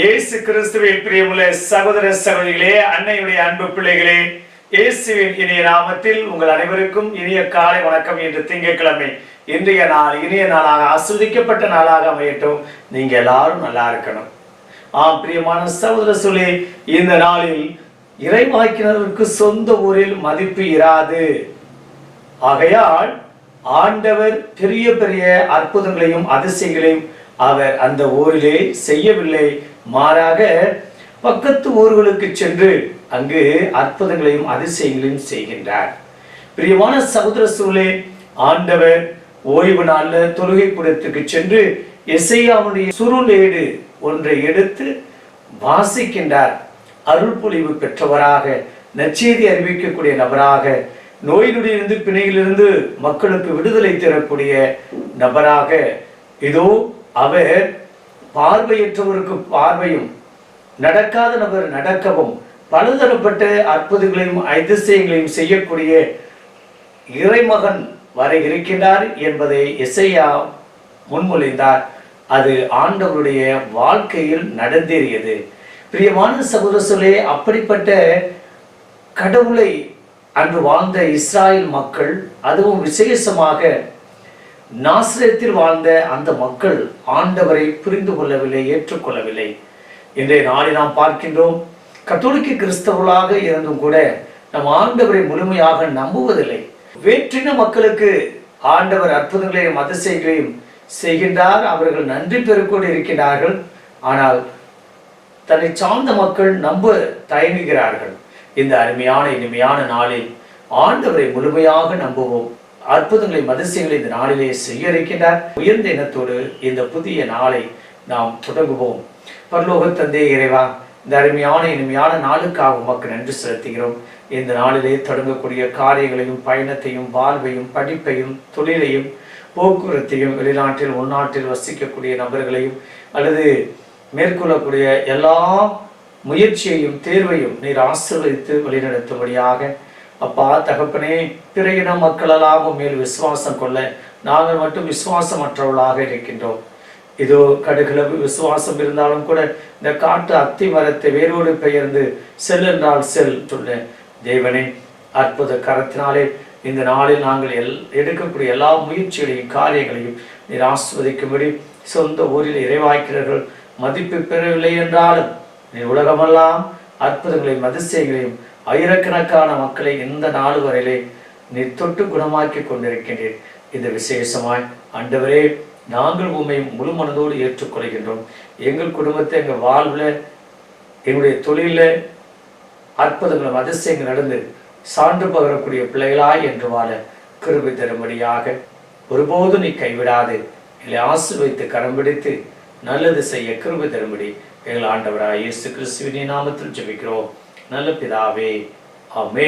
இயேசு கிறிஸ்துவில் பிரியமுள்ள சகோதர சகோதரிகளே அன்னையுடைய அன்பு பிள்ளைகளே இயேசுவின் இனிய நாமத்தில் உங்கள் அனைவருக்கும் இனிய காலை வணக்கம் என்று திங்கட்கிழமை இன்றைய நாள் இனிய நாளாக ஆஸ்வதிக்கப்பட்ட நாளாக அமையட்டும். நீங்க எல்லாரும் நல்லா இருக்கணும். ஆம் பிரியமான சகோதர சொல்லி இந்த நாளில் இறைவாக்கினருக்கு சொந்த ஊரில் மதிப்பு இராது. ஆகையால் ஆண்டவர் பெரிய பெரிய அற்புதங்களையும் அதிசயங்களையும் அவர் அந்த ஊரிலே செய்யவில்லை. மாறாக பக்கத்து ஊர்களுக்கு சென்று அங்கு அற்புதங்களையும் அதிசயங்களையும் செய்கின்றார். பிரியமான சகோதர சூழலே ஆண்டவர் ஓய்வு நாளில் தொழுகை கூடத்துக்கு சென்று இசையாவுடைய சுருளேடு ஒன்றை எடுத்து வாசிக்கின்றார். அருள்பொழிவு பெற்றவராக நச்செய்தி அறிவிக்கக்கூடிய நபராக நோயினுடையிலிருந்து பிணையிலிருந்து மக்களுக்கு விடுதலை தரக்கூடிய நபராக இதோ அவர் பார்வையற்றவருக்கு பார்வையும் நடக்காத நபர் நடக்கவும் பலதரப்பட்ட அற்புதங்களையும் அதிசயங்களையும் செய்யக்கூடிய இறைமகன் வர இருக்கின்றார் என்பதை இசையா முன்மொழிந்தார். அது ஆண்டவருடைய வாழ்க்கையில் நடந்தேறியது. பிரியமான சகோதரர்களே அப்படிப்பட்ட கடவுளை அன்று வாழ்ந்த இஸ்ராயல் மக்கள் அதுவும் விசேஷமாக நாசிரியத்தில் வாழ்ந்த அந்த மக்கள் ஆண்டவரை புரிந்து கொள்ளவில்லை ஏற்றுக்கொள்ளவில்லை. இன்றைய நாளில் நாம் பார்க்கின்றோம் கத்தோலிக்க கிறிஸ்தவர்களாக இருந்தும் கூட நம் ஆண்டவரை முழுமையாக நம்புவதில்லை. வேற்றின மக்களுக்கு ஆண்டவர் அற்புதங்களையும் அதிசயங்களையும் செய்கின்றார். அவர்கள் நன்றி பெருக்கோடு இருக்கின்றார்கள். ஆனால் தன்னை சார்ந்த மக்கள் நம்ப தயங்குகிறார்கள். இந்த அருமையான இனிமையான நாளில் ஆண்டவரை முழுமையாக நம்புவோம். அற்புதங்களை மதிசயங்களை இந்த நாளிலே செய்ய இருக்கின்றார் உயர்ந்த இனத்தோடு இந்த புதிய நாளை நாம் தொடங்குவோம். பரலோக தந்தை இறைவா இந்த அருமையான இனிமையான நாளுக்காக உமக்கு நன்றி செலுத்துகிறோம். இந்த நாளிலே தொடங்கக்கூடிய காரியங்களையும் பயணத்தையும் வாழ்வையும் படிப்பையும் தொழிலையும் போக்குவரத்தையும் வெளிநாட்டில் உள்நாட்டில் வசிக்கக்கூடிய நபர்களையும் அல்லது மேற்கொள்ளக்கூடிய எல்லா முயற்சியையும் தேர்வையும் நீர் ஆசிர்வதித்து வழிநடத்தும்படியாக அப்பா தகப்பனே பிற இன மக்களெல்லாம் மேல் விசுவாசம் கொள்ள நாங்கள் மட்டும் விசுவாசமற்றவர்களாக இருக்கின்றோம். இதோ கடுகளவு விசுவாசம் இருந்தாலும் கூட இந்த காட்டு அத்தி மரத்தை வேரோடு பெயர்ந்து செல் என்றால் செல் சொல்ல தேவனே அற்புத கரத்தினாலே இந்த நாளில் நாங்கள் எல் எடுக்கக்கூடிய எல்லா முயற்சிகளையும் காரியங்களையும் நீர் ஆஸ்வதிக்கும்படி சொந்த ஊரில் இறைவாய்க்கிறார்கள் மதிப்பு பெறவில்லை என்றாலும் நீ உலகமெல்லாம் அற்புதங்களையும் அதிசயங்களையும் ஆயிரக்கணக்கான மக்களை இந்த நாள் வரையிலே நீ தொட்டு குணமாக்கி கொண்டிருக்கின்றேன் இது விசேஷமாய் ஆண்டவரே நாங்கள் உண்மை முழு மனதோடு ஏற்றுக்கொள்கின்றோம். எங்கள் குடும்பத்தை எங்கள் வாழ்வில் எங்களுடைய தொழிலில் அற்புதங்களும் அதிசயங்கள் நடந்து சான்று பகரக்கூடிய பிள்ளைகளாய் என்று வாழ கிருபி தரும்படியாக ஒருபோதும் நீ கைவிடாது. இல்லை ஆசு வைத்து கரம் பிடித்து நல்லது செய்ய கிருபி தரும்படி எங்கள் ஆண்டவராய் இயேசு கிறிஸ்துவின் நாமத்தில் ஜெபிக்கிறோம். நல்ல பிதாவே ஆமே